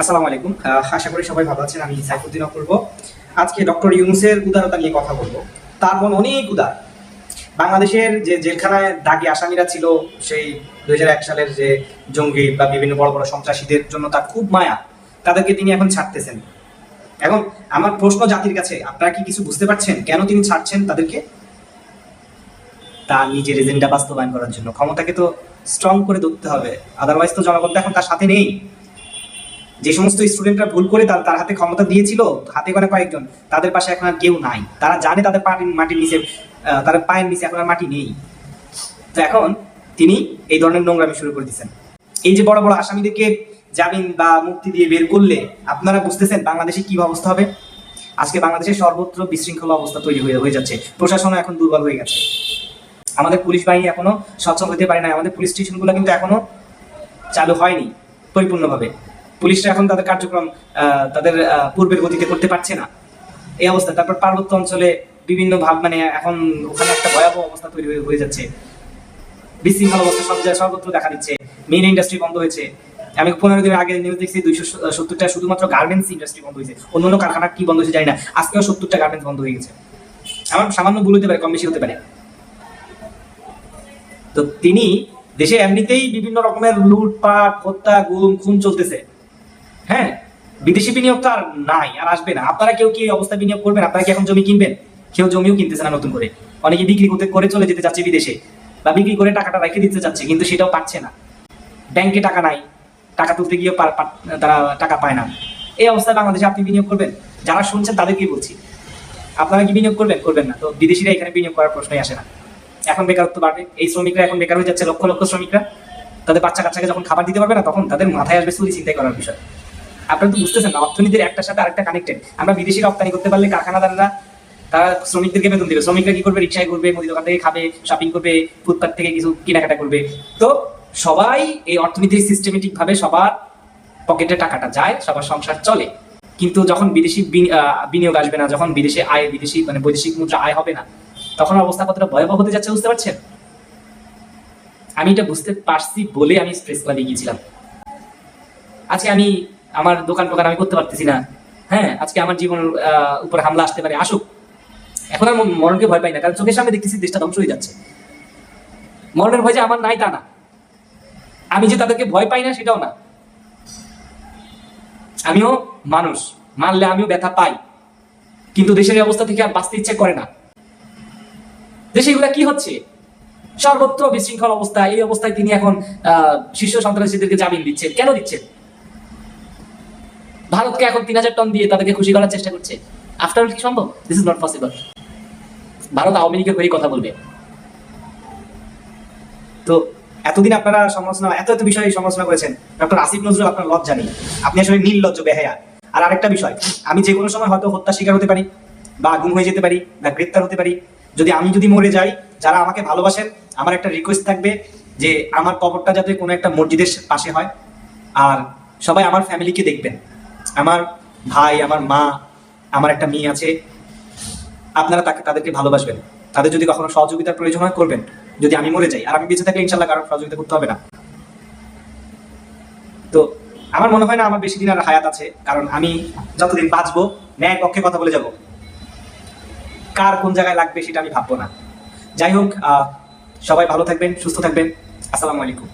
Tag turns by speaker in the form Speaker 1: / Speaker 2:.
Speaker 1: আসসালামু আলাইকুম। আশা করি সবাই ভালো আছেন, আমি সাইফুদ্দিন অপূর্ব আজকে ডক্টর ইউনুসের উদারতা নিয়ে কথা বলব। তার মন অনেক উদার। বাংলাদেশের যে জেলখানায় দাগি আসামিরা ছিল, সেই দুই সালের যে জঙ্গি বা বিভিন্ন বড় বড় সন্ত্রাসীদের জন্য তার খুব মায়া। তাদেরকে তিনি এখন ছাড়তেছেন। এখন আমার প্রশ্ন জাতির কাছে, আপনারা কি কিছু বুঝতে পারছেন? কেন তিনি ছাড়ছেন তাদেরকে? তার নিজের এজেন্ডা বাস্তবায়ন করার জন্য। ক্ষমতাকে তো স্ট্রং করে ধরতে হবে। আদারওয়াইজ তো জনগণ তো এখন তার সাথে নেই। যে সমস্ত স্টুডেন্টরা ভুল করে তার হাতে ক্ষমতা দিয়েছিল, হাতে করে কয়েকজন, তাদের পাশে এখন আর কেউ নাই। তারা জানে তাদের মাটির নিচে তাদের পায়ের নিচে এখন আর মাটি নেই। তো এখন তিনি এই ধরনের নোংরামি শুরু করে দিচ্ছেন এই যে বড় বড় আসামিদেরকে জামিন বা মুক্তি দিয়ে বের করলে, আপনারা বুঝতেছেন বাংলাদেশে কি অবস্থা হবে? আজকে বাংলাদেশের সর্বত্র বিশৃঙ্খল অবস্থা তৈরি হয়ে হয়ে যাচ্ছে। প্রশাসনও এখন দুর্বল হয়ে গেছে। আমাদের পুলিশ বাহিনী এখনও সচ্ছল হতে পারে না আমাদের পুলিশ স্টেশনগুলো কিন্তু এখনও চালু হয়নি পরিপূর্ণভাবে। পুলিশরা এখন তাদের কার্যক্রম তাদের পূর্বের গতিতে করতে পারছে না। এই অবস্থা। তারপর পার্বত্য অঞ্চলে বিভিন্ন ভাব মানে এখন ওখানে একটা ভয়াবহ অবস্থা তৈরি হয়ে- যাচ্ছে। বিশৃঙ্খল অবস্থা সব জায়গায় সর্বত্র দেখা দিচ্ছে। মেইন ইন্ডাস্ট্রি বন্ধ হয়েছে। আমি পনেরো দিনের আগে নিউজ দেখছি, দুইশো সত্তরটা শুধুমাত্র গার্মেন্টস ইন্ডাস্ট্রি বন্ধ হয়েছে। অন্য অন্য কারখানা কি বন্ধ হয়েছে জানি না। আজকেও সত্তরটা গার্মেন্টস বন্ধ হয়ে গেছে। আমার সামান্য ভুল হতে পারে, কম বেশি হতে পারে। তো তিনি দেশে এমনিতেই বিভিন্ন রকমের লুটপাট, হত্যা, গুম, খুন চলতেছে। হ্যাঁ বিদেশি বিনিয়োগ তো আর নাই, আর আসবে না। আপনারা কেউ কি অবস্থা বিনিয়োগ করবেন? আপনারা কি এখন জমি কিনবেন? কেউ জমিও কিনতেছে না নতুন করে। অনেকে বিক্রি করতে করে চলে যেতে চাচ্ছে বিদেশে, বা বিক্রি করে টাকাটা রেখে দিতে চাচ্ছে, কিন্তু সেটাও পাচ্ছে না। ব্যাংকে টাকা নাই, টাকা তুলতে গিয়েও তারা টাকা পায় না। এই অবস্থায় বাংলাদেশে আপনি বিনিয়োগ করবেন? যারা শুনছেন তাদেরকেই বলছি। আপনারা কি বিনিয়োগ করবেন? করবেন না। তো বিদেশিরা এখানে বিনিয়োগ করার প্রশ্নই আসে না। এখন বেকারত্ব বাড়বে। এই শ্রমিকরা এখন বেকার হয়ে যাচ্ছে, লক্ষ লক্ষ শ্রমিকরা। তাদের বাচ্চা কাচ্চাকে যখন খাবার দিতে পারবে না, তখন তাদের মাথায় আসবে চুরি চিন্তাই করার বিষয়। আপনারা তো বুঝতেছেন না, অর্থনীতির একটার সাথে আরেকটা কানেক্টেড আমরা বিদেশি রপ্তানি করতে পারলে কারখানাদাররা, তারা শ্রমিকদেরকে বেতন দিবে। শ্রমিকরা কি করবে? রিক্সায় করবে মুদি দোকান থেকে খাবে শপিং করবে ফুটপাথ থেকে কিছু কেনাকাটা করবে। তো সবাই এই অর্থনীতির সিস্টেমেটিক ভাবে সবার পকেটে টাকাটা যায়, সবার সংসার চলে। কিন্তু যখন বিদেশি বিনিয়োগ আসবে না, যখন বিদেশে আয়, বিদেশি মানে বৈদেশিক মুদ্রা আয় হবে না, তখন অবস্থা কতটা ভয়াবহ হতে যাচ্ছে বুঝতে পারছেন? আমি এটা বুঝতে পারছি বলে আমি প্রেস ক্লাবে গিয়েছিলাম। আজকে আমি আমার দোকান টোকান আমি করতে পারতেছি না। হ্যাঁ আজকে আমার জীবন উপর হামলা আসতে পারে, আসুক। এখন আর মরণকে ভয় পাই না, কারণ চোখের সামনে দেখতেছি দেশটা ধ্বংস হয়ে যাচ্ছে। মরণের ভয় যে আমার নাই তা না। আমি যে তাদেরকে ভয় পাই না, সেটাও না। আমিও মানুষ, মানলে আমিও ব্যথা পাই। কিন্তু দেশের অবস্থা থেকে আর বাঁচতে ইচ্ছে করে না। দেশে এগুলা কি হচ্ছে? সর্বত্র বিশৃঙ্খল অবস্থা, এই অবস্থায় তিনি এখন শীর্ষ সন্ত্রাসীদেরকে জামিন দিচ্ছেন। কেন দিচ্ছেন? ভারতকে এখন তিন হাজার টন দিয়ে তাদেরকে খুশি করার চেষ্টা করছে। আফটার কি সম্ভব? This is not possible Bharat Awami লীগের হয়ে কথা বলবে। তো এতদিন আপনারা সমালোচনা, এত এত বিষয়ে সমালোচনা করেছেন। ডক্টর আসিফ নজরুল আপনার লজ্জা নেই। আপনি আসলে নির্লজ্জ বেহায়া। আর আরেকটা বিষয়, আমি যে কোনো সময় হয়তো হত্যা শিকার হতে পারি, বা গুম হয়ে যেতে পারি, বা গ্রেপ্তার হতে পারি। যদি আমি যদি মরে যাই, যারা আমাকে ভালোবাসেন, আমার একটা রিকোয়েস্ট থাকবে যে আমার কবরটা যাতে কোনো একটা মসজিদের পাশে হয়। আর সবাই আমার ফ্যামিলিকে দেখবেন। আমার ভাই, আমার মা, আমার একটা মেয়ে আছে, আপনারা তাকে, তাদেরকে ভালোবাসবেন। তাদের যদি কখনো সহযোগিতার প্রয়োজন হয়, করবেন। যদি আমি মরে যাই, আর আমি বেঁচে থাকলে ইনশাল্লাহ কারণ সহযোগিতা করতে হবে না। তো আমার মনে হয় না আমার বেশি দিন আর হায়াত আছে, কারণ আমি যতদিন বাঁচবো ন্যায় পক্ষে কথা বলে যাব। কার কোন জায়গায় লাগবে সেটা আমি ভাববো না। যাই হোক সবাই ভালো থাকবেন, সুস্থ থাকবেন। আসসালামু আলাইকুম।